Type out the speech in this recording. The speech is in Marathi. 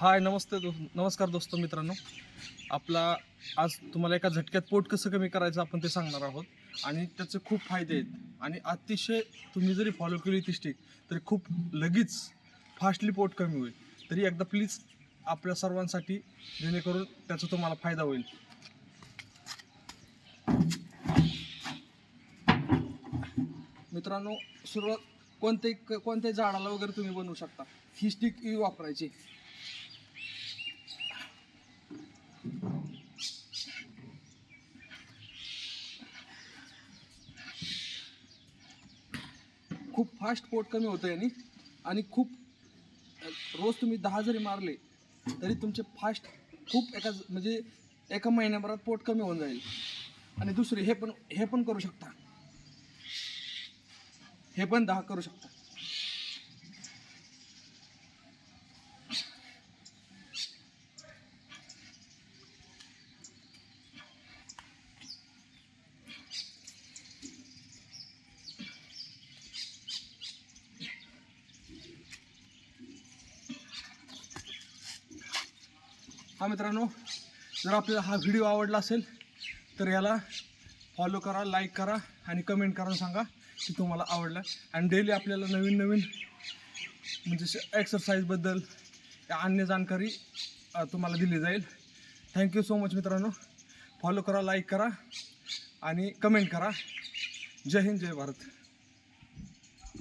हाय नमस्ते दो नमस्कार दोस्त मित्रांनो. आपला आज तुम्हाला एका झटक्यात पोट कसं कमी करायचं आपण ते सांगणार आहोत. आणि त्याचे खूप फायदे आहेत. आणि अतिशय तुम्ही जरी फॉलो केली ती स्टिक तरी खूप लगेच फास्टली पोट कमी होईल. तरी एकदा प्लीज आपल्या सर्वांसाठी जेणेकरून त्याचा तुम्हाला फायदा होईल. मित्रांनो सुरुवात कोणत्याही कोणत्याही झाडाला वगैरे तुम्ही बनवू शकता? ही स्टिक वापरायची. खूप फास्ट पोट कमी होतं यानी आणि खूप रोज तुम्ही दहा जरी मारले तरी तुमचे फास्ट खूप एका म्हणजे एका महिन्याभरात पोट कमी होऊन जाईल. आणि दुसरी हे पण हे पण करू शकता. हे पण दहा करू शकता. हा मित्रांनो जर आपल्याला हा व्हिडिओ आवडला असेल तर याला फॉलो करा लाईक करा आणि कमेंट करून सांगा की तुम्हाला आवडला. आणि डेली आपल्याला नवीन नवीन म्हणजे एक्सरसाइजबद्दल अन्य जानकारी तुम्हाला दिली जाईल. थँक्यू सो मच मित्रांनो. फॉलो करा लाईक करा आणि कमेंट करा. जय हिंद जय भारत.